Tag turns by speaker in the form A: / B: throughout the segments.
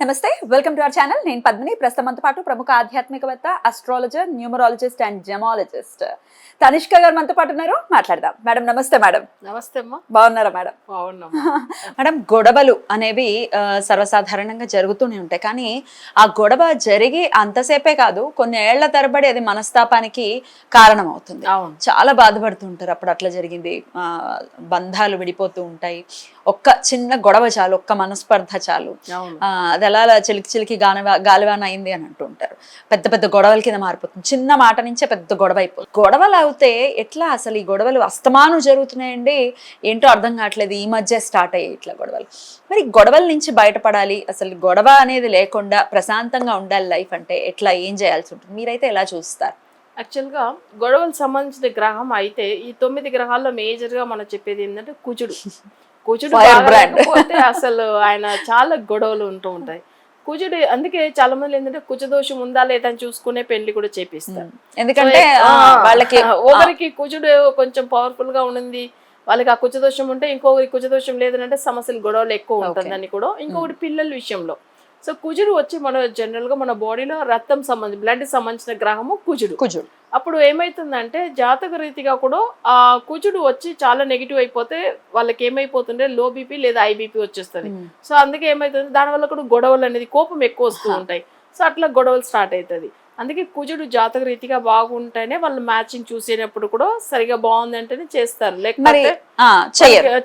A: నమస్తే welcome to our channel నేను పద్మిని. ప్రస్తుతం మనతో పాటు ప్రముఖ ఆధ్యాత్మికవేత్త astrologer numerologist and gemologist Tanishka గారు మనతో పాటు ఉన్నారు. మాట్లాడదాం. మేడం నమస్తే మేడం.
B: నమస్తే అమ్మా.
A: బాగున్నారా మేడం?
B: బాగున్నాం.
A: మేడం గొడవలు అనేవి సర్వసాధారణంగా జరుగుతూనే ఉంటాయి. కానీ ఆ గొడవ జరిగి అంతసేపే కాదు కొన్ని ఏళ్ళ తరబడి అది మనస్తాపానికి కారణమవుతుంది. చాలా బాధపడుతుంటారు అప్పుడు అట్లా జరిగింది. బంధాలు విడిపోతూ ఉంటాయి. ఒక్క చిన్న గొడవ చాలు ఒక్క మనస్పర్ధ చాలు. అది ఎలా అలా చిలికి చిలికి గానవా గాలివాన అయింది అని అంటూ ఉంటారు. పెద్ద పెద్ద గొడవల కింద మారిపోతుంది. చిన్న మాట నుంచే పెద్ద గొడవ అయిపోతుంది. గొడవలు అవుతే ఎట్లా అసలు ఈ గొడవలు అస్తమానం జరుగుతున్నాయండి? ఏంటో అర్థం కావట్లేదు. ఈ మధ్య స్టార్ట్ అయ్యాయి ఇట్లా గొడవలు. మరి గొడవల నుంచి బయటపడాలి? అసలు గొడవ అనేది లేకుండా ప్రశాంతంగా ఉండాలి లైఫ్ అంటే ఎట్లా? ఏం చేయాల్సి ఉంటుంది? మీరైతే ఎలా చూస్తారు?
B: యాక్చువల్గా గొడవలకు సంబంధించిన గ్రహం అయితే ఈ తొమ్మిది గ్రహాల్లో మేజర్గా మనం చెప్పేది ఏంటంటే కుజుడు. కుజుడు అసలు ఆయన చాలా గొడవలు ఉంటూ ఉంటాయి. కుజుడు అందుకే చాలా మంది ఏంటంటే కుజ దోషం ఉందా లేదా అని చూసుకునే పెళ్ళి కూడా చేపిస్తారు.
A: ఎందుకంటే వాళ్ళకి
B: ఒకరికి కుజుడు కొంచెం పవర్ఫుల్గా ఉండింది వాళ్ళకి ఆ కుజదోషం ఉంటే ఇంకొకరికి కుజదోషం లేదంటే సమస్యలు గొడవలు ఎక్కువ ఉంటుందని కూడా ఇంకొకటి పిల్లల విషయంలో. సో కుజుడు వచ్చి మన జనరల్గా మన బాడీలో రక్తం సంబంధించి బ్లడ్ సంబంధించిన గ్రహము కుజుడు.
A: కుజుడు.
B: అప్పుడు ఏమైతుందంటే జాతక రీతిగా కూడా ఆ కుజుడు వచ్చి చాలా నెగిటివ్ అయిపోతే వాళ్ళకి ఏమైపోతుంటే లో బీపీ లేదా ఐ బీపీ వచ్చేస్తుంది. సో అందుకే ఏమైతుంది? దానివల్ల కూడా గొడవలు అనేది కోపం ఎక్కువ వస్తూ ఉంటాయి. సో అట్లా గొడవలు స్టార్ట్ అవుతుంది. అందుకే కుజుడు జాతక రీతిగా బాగుంటేనే వాళ్ళు మ్యాచింగ్ చూసేటప్పుడు కూడా సరిగా బాగుంది అంటేనే చేస్తారు లేకపోతే.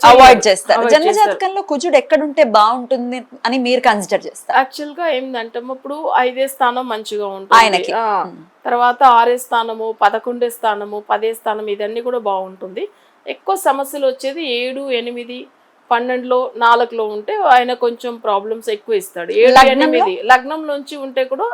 A: అవాయిడ్ చేస్తారు జన్మ. జాతకంలో కుజుడు ఎక్కడుంటే బాగుంటుంది అని మీరు కన్సిడర్ చేస్తారు
B: యాక్చువల్గా ఏంటంటే ఇప్పుడు ఐదే స్థానం మంచిగా ఉంటుంది
A: ఆయనకి.
B: ఆ, తర్వాత ఆరే స్థానము పదకొండే స్థానము పదే స్థానం ఇదన్నీ కూడా బాగుంటుంది ఎక్కువ సమస్యలు వచ్చేది ఏడు ఎనిమిది పన్నెండులో నాలుగులో ఉంటే ఆయన కొంచెం ప్రాబ్లమ్స్ ఎక్కువ ఇస్తాడు ఏడు? ఎనిమిది లగ్నం నుంచి ఉంటే కూడా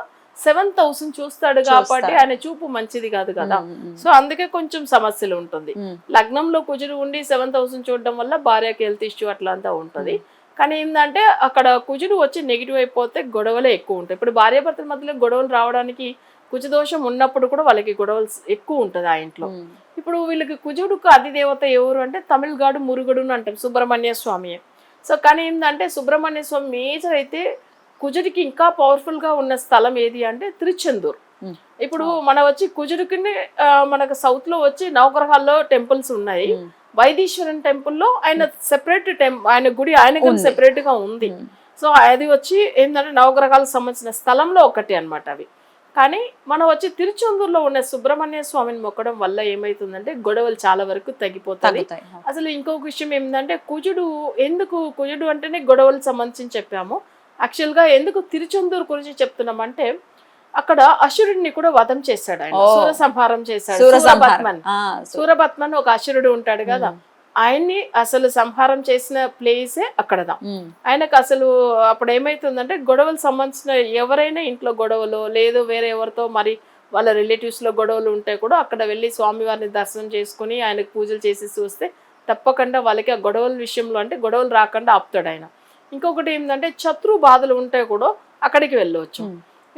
B: సెవెన్ థౌసండ్ చూస్తాడు కాబట్టి ఆయన చూపు మంచిది కాదు కదా. సో అందుకే కొంచెం సమస్యలు ఉంటుంది. లగ్నంలో కుజుడు ఉండి సెవెన్ థౌసండ్ చూడడం వల్ల భార్యకి హెల్త్ ఇష్యూ అట్లా అంతా ఉంటుంది కానీ ఏంటంటే అక్కడ కుజుడు వచ్చి నెగిటివ్ అయిపోతే గొడవలే ఎక్కువ ఉంటాయి. ఇప్పుడు భార్యాభర్తల మధ్యలో గొడవలు రావడానికి కుజదోషం ఉన్నప్పుడు కూడా వాళ్ళకి గొడవలు ఎక్కువ ఉంటుంది ఆ ఇంట్లో. ఇప్పుడు వీళ్ళకి కుజుడుకు అధిదేవత ఎవరు అంటే తమిళగాడు మురుగుడు అని అంటాం సుబ్రహ్మణ్య స్వామి సో కానీ ఏంటంటే సుబ్రహ్మణ్య స్వామి మేజర్ అయితే కుజుడికి ఇంకా పవర్ఫుల్గా ఉన్న స్థలం ఏది అంటే తిరుచెందూర్. ఇప్పుడు మన వచ్చి కుజుడికి మనకు సౌత్లో వచ్చి నవగ్రహాల్లో టెంపుల్స్ ఉన్నాయి. వైదీశ్వరన్ టెంపుల్లో ఆయన సెపరేట్ టెం ఆయన గుడి ఆయనకి
A: ఉంది.
B: సెపరేట్గా ఉంది. సో అది వచ్చి ఏంటంటే నవగ్రహాలకు సంబంధించిన స్థలంలో ఒకటి అన్నమాట అవి. కానీ మనం వచ్చి తిరుచెందూరులో ఉన్న సుబ్రహ్మణ్య స్వామిని మొక్కడం వల్ల ఏమైతుందంటే గొడవలు చాలా వరకు తగ్గిపోతుంది
A: తగ్గుతాయి
B: అసలు ఇంకొక విషయం ఏంటంటే కుజుడు ఎందుకు కుజుడు అంటేనే గొడవలకు సంబంధించి చెప్పాము. Actual గా ఎందుకు తిరుచెందూరు గురించి చెప్తున్నామంటే అక్కడ అసురుడిని కూడా వధం చేశాడు ఆయన. సూర సంహారం చేశాడు.
A: సూర
B: సూరపద్మన్ సూరపద్మన్ ఒక అసురుడు ఉంటాడు కదా. ఆయన్ని అసలు సంహారం చేసిన ప్లేసే అక్కడదా. ఆయనకు అసలు అప్పుడు ఏమైతుందంటే గొడవలు సంబంధించిన ఎవరైనా ఇంట్లో గొడవలు లేదు వేరే ఎవరితో మరి వాళ్ళ రిలేటివ్స్లో గొడవలు ఉంటే కూడా అక్కడ వెళ్ళి స్వామివారిని దర్శనం చేసుకుని ఆయనకు పూజలు చేసి చూస్తే తప్పకుండా వాళ్ళకి ఆ గొడవల విషయంలో అంటే గొడవలు రాకుండా ఆపుతాడు ఆయన. ఇంకొకటి ఏంటంటే శత్రు బాధలు ఉంటే కూడా అక్కడికి వెళ్ళవచ్చు.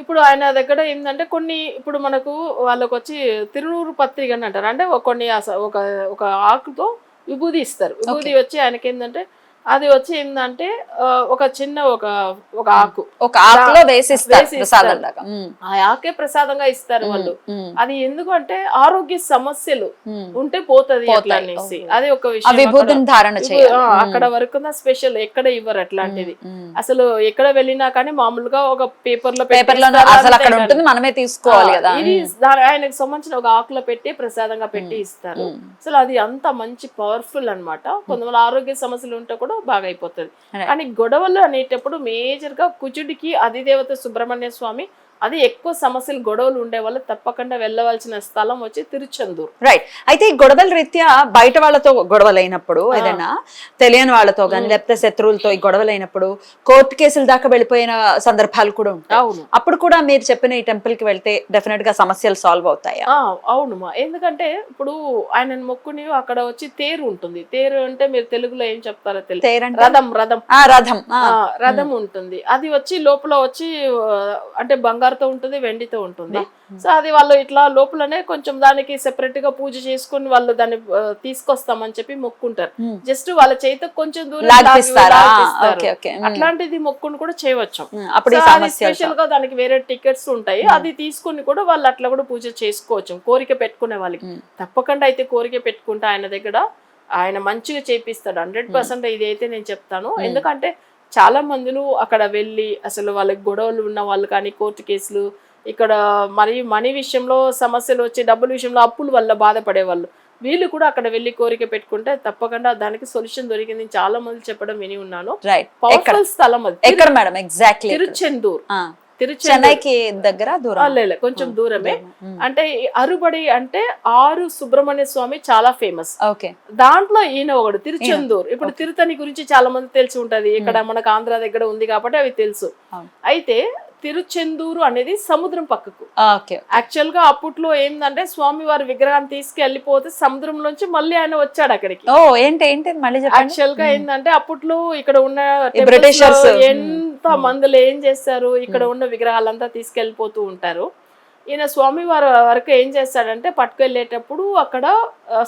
B: ఇప్పుడు ఆయన దగ్గర ఏంటంటే కొన్ని ఇప్పుడు మనకు వాళ్ళకి వచ్చి తిరునూరు పత్రిక అని అంటారు. అంటే కొన్ని ఒక ఒక ఆకుతో విభూది ఇస్తారు. విభూది వచ్చి ఆయనకి ఏంటంటే అది వచ్చి ఏంటంటే ఒక చిన్న ఒక ఒక ఆకు
A: ఒక ఆకులో
B: వేసి
A: ప్రసాదం.
B: ఆ ఆకే ప్రసాదంగా ఇస్తారు వాళ్ళు. అది ఎందుకు అంటే ఆరోగ్య సమస్యలు. ఉంటే పోతది అట్లా అనేసి. అది ఒక విషయం.
A: ధారణ.
B: అక్కడ వరకు స్పెషల్ ఎక్కడ ఇవ్వరు అట్లాంటిది. అసలు ఎక్కడ వెళ్ళినా కానీ మామూలుగా ఒక
A: పేపర్లో పేపర్లో
B: పెట్టేస్తారు,
A: అసలు అక్కడ
B: అంతే
A: ఉంటుంది మనమే తీసుకోవాలి కదా
B: ఇది ఆయనకు సంబంధించిన ఒక ఆకులో పెట్టి ప్రసాదంగా పెట్టి ఇస్తారు. అసలు అది అంత మంచి పవర్ఫుల్ అన్నమాట కొంతమంది ఆరోగ్య సమస్యలు ఉంటే కూడా బాగా అయిపోతుంది. కానీ గొడవలు అనేటప్పుడు మేజర్గా కుజుడికి అధిదేవత సుబ్రహ్మణ్య స్వామి అది ఎక్కువ సమస్యలు గొడవలు ఉండే వాళ్ళు తప్పకుండా వెళ్ళవలసిన స్థలం వచ్చి తిరుచెందూరు.
A: రైట్ అయితే ఈ గొడవల రీత్యా బయట వాళ్ళతో గొడవలు అయినప్పుడు ఏదైనా తెలియని వాళ్ళతో కానీ లేకపోతే శత్రువులతో ఈ గొడవలు అయినప్పుడు కోర్టు కేసుల దాకా వెళ్ళిపోయిన సందర్భాలు కూడా ఉంటాయి.
B: అవును.
A: అప్పుడు కూడా మీరు చెప్పిన ఈ టెంపుల్కి వెళ్తే డెఫినెట్గా సమస్యలు సాల్వ్ అవుతాయా?
B: ఆ, అవునుమా ఎందుకంటే ఇప్పుడు ఆయన మొక్కుని అక్కడ వచ్చి తేరు ఉంటుంది. తేరు అంటే మీరు తెలుగులో ఏం చెప్తారో తెలియదు రథం రథం.
A: రథం.
B: రథం ఉంటుంది. అది వచ్చి లోపల వచ్చి అంటే బంగారం బంగారుతో ఉంటుంది వెండితో ఉంటుంది. సో అది వాళ్ళు ఇట్లా లోపలనే కొంచెం దానికి సెపరేట్గా పూజ చేసుకుని వాళ్ళు దాన్ని తీసుకొస్తామని చెప్పి మొక్కుంటారు. జస్ట్ వాళ్ళ చేతితో కొంచెం దూరం అట్లాంటిది మొక్కును కూడా చేయవచ్చు. స్పెషల్గా దానికి వేరే టికెట్స్ ఉంటాయి. అది తీసుకుని కూడా వాళ్ళు అట్లా కూడా పూజ చేసుకోవచ్చు కోరిక పెట్టుకునే వాళ్ళకి. తప్పకుండా అయితే కోరిక పెట్టుకుంటే ఆయన దగ్గర ఆయన మంచిగా చేపిస్తాడు. హండ్రెడ్ పర్సెంట్ ఇది అయితే నేను చెప్తాను. ఎందుకంటే చాలా మందులు అక్కడ వెళ్ళి అసలు వాళ్ళకి గొడవలు ఉన్న వాళ్ళు కానీ కోర్టు కేసులు ఇక్కడ మరి మనీ విషయంలో సమస్యలు వచ్చి డబ్బుల విషయంలో అప్పుల వల్ల బాధపడే వాళ్ళు వీళ్ళు కూడా అక్కడ వెళ్ళి కోరిక పెట్టుకుంటే తప్పకుండా దానికి సొల్యూషన్ దొరికింది చాలా మంది చెప్పడం విని ఉన్నాను. పవర్ఫుల్ స్థలం అది.
A: ఎక్కడ మేడం? ఎగ్జాక్ట్లీ
B: తిరుచెందూర్.
A: చెన్నైకి దగ్గర దూరం
B: లే, లే, కొంచెం దూరమే. అంటే అరుబడి అంటే ఆరు సుబ్రహ్మణ్య స్వామి చాలా ఫేమస్.
A: ఓకే.
B: దాంట్లో ఈయన ఒకడు తిరుచెందూర్. ఇప్పుడు తిరుతని గురించి చాలా మంది తెలిసి ఉంటది. ఇక్కడ మనకు ఆంధ్ర దగ్గర ఉంది కాబట్టి అవి తెలుసు. అయితే తిరుచెందూరు అనేది సముద్రం పక్కకు. యాక్చువల్గా అప్పట్లో ఏంటంటే స్వామి వారి విగ్రహాన్ని తీసుకెళ్ళిపోతే సముద్రంలోంచి మళ్ళీ ఆయన వచ్చాడు అక్కడికి.
A: ఓ ఏంటి ఏంటి? మళ్ళీ చెప్పండి.
B: యాక్చువల్గా ఏంటంటే అప్పట్లో ఇక్కడ ఉన్న
A: hmm.
B: ఎంత మందులు ఏం చేస్తారు ఇక్కడ ఉన్న విగ్రహాలంతా తీసుకెళ్ళిపోతూ ఉంటారు. ఈయన స్వామి వారి వరకు ఏం చేస్తాడంటే పట్టుకెళ్ళేటప్పుడు అక్కడ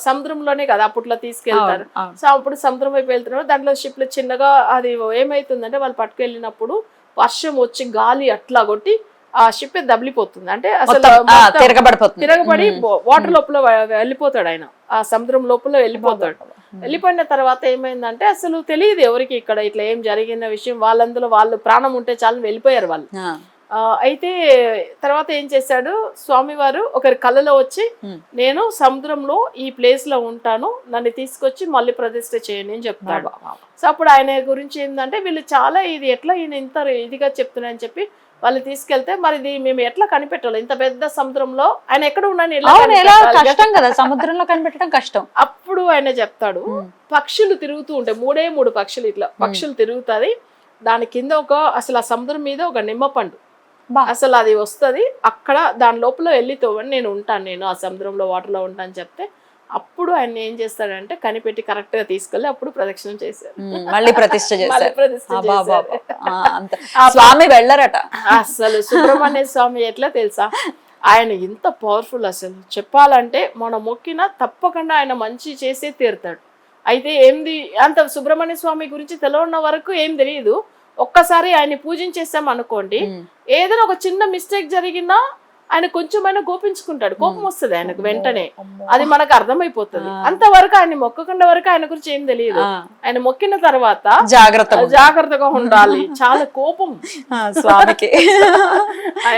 B: సముద్రంలోనే కదా అప్పట్లో తీసుకెళ్తారు. సో అప్పుడు సముద్రం వైపు వెళ్తున్నారు. దాంట్లో షిప్లు చిన్నగా అది ఏమైతుందంటే వాళ్ళు పట్టుకెళ్ళినప్పుడు వర్షం వచ్చి గాలి అట్లా కొట్టి ఆ షిప్ దబిలిపోతుంది అంటే అసలు
A: తిరగబడిపోతుంది.
B: తిరగబడి. వాటర్ లోపల వెళ్ళిపోతాడు ఆయన. ఆ సముద్రం లోపల వెళ్ళిపోతాడు. వెళ్ళిపోయిన తర్వాత ఏమైందంటే అసలు తెలియదు ఎవరికి ఇక్కడ ఇట్లా ఏం జరిగిన విషయం. వాళ్ళందులో వాళ్ళు ప్రాణం ఉంటే చాలు వెళ్ళిపోయారు వాళ్ళు. అయితే తర్వాత ఏం చేశాడు స్వామివారు ఒకరి కళ్ళలో వచ్చి. నేను సముద్రంలో ఈ ప్లేస్లో ఉంటాను నన్ను తీసుకొచ్చి మళ్ళీ ప్రతిష్ఠ చేయండి అని చెప్తాడు సో అప్పుడు ఆయన గురించి ఏంటంటే వీళ్ళు చాలా ఇది ఎట్లా ఈయన ఇంత ఇదిగా చెప్తున్నాయని చెప్పి వాళ్ళు తీసుకెళ్తే మరి ఇది మేము ఎట్లా కనిపెట్టాలి ఇంత పెద్ద సముద్రంలో ఆయన ఎక్కడ ఉన్నాను?
A: కష్టం కదా సముద్రంలో కనిపెట్టడం కష్టం
B: అప్పుడు ఆయన చెప్తాడు. పక్షులు తిరుగుతూ ఉంటాయి మూడే మూడు పక్షులు ఇట్లా పక్షులు తిరుగుతాది దాని కింద ఒక అసలు ఆ సముద్రం మీద ఒక నిమ్మ పండు
A: బా.
B: అసలు అది వస్తది. అక్కడ దాని లోపల వెళ్ళి తోవని నేను ఉంటాను. నేను ఆ సముద్రంలో వాటర్లో ఉంటాను చెప్తే అప్పుడు ఆయన ఏం చేస్తాడంటే కనిపెట్టి కరెక్ట్గా తీసుకెళ్ళి అప్పుడు ప్రదక్షిణం చేశారు.
A: మళ్ళీ చేశారు. అంత. స్వామి వెళ్ళరట.
B: అసలు సుబ్రహ్మణ్య స్వామి ఎట్లా తెలుసా? ఆయన ఎంత పవర్ఫుల్ అసలు. చెప్పాలంటే మన మొక్కిన తప్పకుండా ఆయన మంచి చేసే తీరుతాడు. అయితే ఏంది? అంత సుబ్రహ్మణ్య స్వామి గురించి తెలియన్న వరకు ఏం తెలియదు ఒక్కసారి ఆయన్ని పూజించేసాం అనుకోండి. ఏదైనా ఒక చిన్న మిస్టేక్ జరిగినా ఆయన కొంచెమైనా గోపించుకుంటాడు కోపం వస్తుంది ఆయనకు వెంటనే. అది మనకు అర్థమైపోతుంది. అంతవరకు ఆయన మొక్కకుండా వరకు ఆయన గురించి ఏం తెలియదు. ఆయన మొక్కిన తర్వాత
A: జాగ్రత్త
B: జాగ్రత్తగా ఉండాలి. చాలా కోపం.
A: స్వామికి.